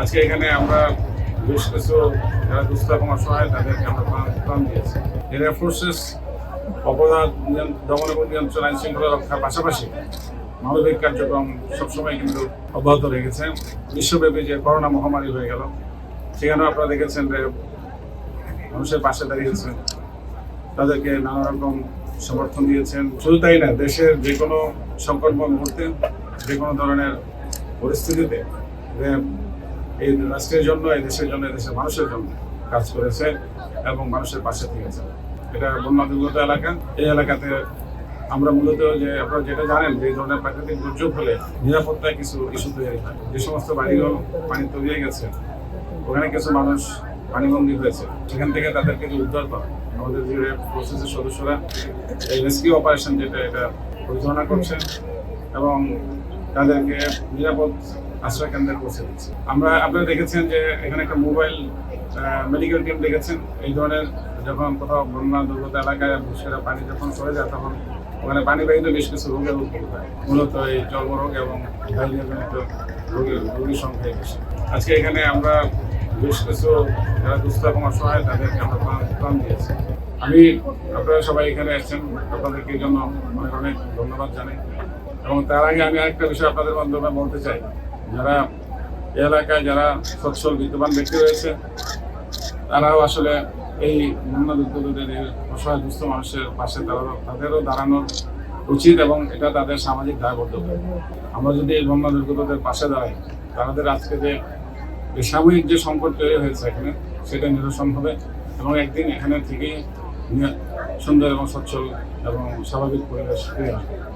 আজকে এখানে আমরা বেশ কিছু যারা দুস্থ এবং অসহায়, তাদেরকে আমরা ত্রাণ দিয়েছি। এরিয়া ফোর্সেস অপরাধ দমন এবং নিয়ন্ত্রণ আইন শৃঙ্খলা রক্ষার পাশাপাশি মানবিক কার্যক্রম সবসময় কিন্তু অব্যাহত রেখেছে। বিশ্বব্যাপী যে করোনা মহামারী হয়ে গেল, সেখানেও আপনারা দেখেছেন যে মানুষের পাশে দাঁড়িয়েছেন, তাদেরকে নানা রকম সমর্থন দিয়েছেন। শুধু তাই না, দেশের যে কোনো সংকটময় মুহূর্তে, যে কোনো ধরনের পরিস্থিতিতে এই রাষ্ট্রের জন্য, এই দেশের জন্য দেশের মানুষের জন্য কাজ করেছে এবং মানুষের পাশে থেকেছে। এটা বন্যা দুর্গত এলাকা। এই এলাকাতে আমরা মূলত যে, আপনারা যেটা জানেন যে ধরনের প্রাকৃতিক দুর্যোগ হলে নিরাপত্তায় কিছু ইস্যু তৈরি হয়। যে সমস্ত বাড়িঘর, পানি তৈরি গেছে, ওখানে কিছু মানুষ পানিবন্দী হয়েছে। সেখান থেকে তাদেরকে যে উদ্ধার করা আমাদের যে প্রসেসের সদস্যরা এই রেস্কিউ অপারেশন যেটা, এটা পরিচালনা করছেন এবং তাদেরকে নিরাপদ আশ্রয় কেন্দ্রে পৌঁছে দিচ্ছে। আমরা, আপনারা দেখেছেন যে এখানে একটা মোবাইল মেডিকেল টিম দেখেছেন, এই ধরনের যখন কোথাও বন্যা, দুর্গত এলাকায় সেটা পানি যখন সরে যায়, তখন ওখানে পানিবাহিত বেশ কিছু রোগের হয়। মূলত এই চর্মরোগ এবং ডায়রিয়াজনিত রোগের, রোগীর সংখ্যাই বেশি। আজকে এখানে আমরা বেশ কিছু যারা দুস্থ এবং অসহায়, তাদেরকে আমরা ত্রাণ দিয়েছি। আমি, আপনারা সবাই এখানে এসেছেন আপনাদেরকে জন্য অনেক অনেক ধন্যবাদ জানাই। এবং তার আগে আমি আরেকটা বিষয় আপনাদের মাধ্যমে বলতে চাই। যারা এলাকায় যারা সচ্ছল, বিদ্যমান ব্যক্তি রয়েছে, তারাও আসলে এই বন্যা দুর্গতদের অসহায় দুস্থ মানুষের পাশে তারা তাদেরও দাঁড়ানো উচিত এবং এটা তাদের সামাজিক দায়বদ্ধতা। আমরা যদি এই বন্যা দুর্গতদের পাশে দাঁড়াই তাদের আজকে যে এই সাময়িক যে সংকট তৈরি হয়েছে এখানে, সেটা নিরসন হবে এবং একদিন এখানে থেকেই সুন্দর এবং সচ্ছল এবং স্বাভাবিক পরিবেশ ফিরে আসবে।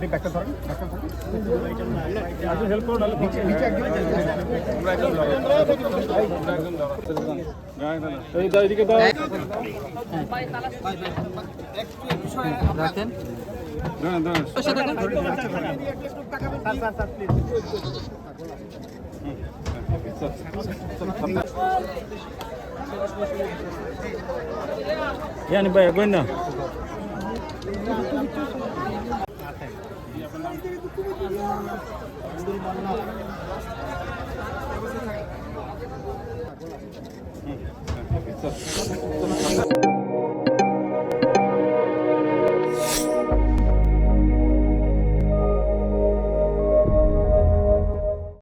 আপনি ব্যাগটা ধরেন একটু হেল্প করুন নিচে দাও এদিকে দাও দাঁড়ান, দাঁড়ান। ইয়ানি ভাই একবার না। Thank you.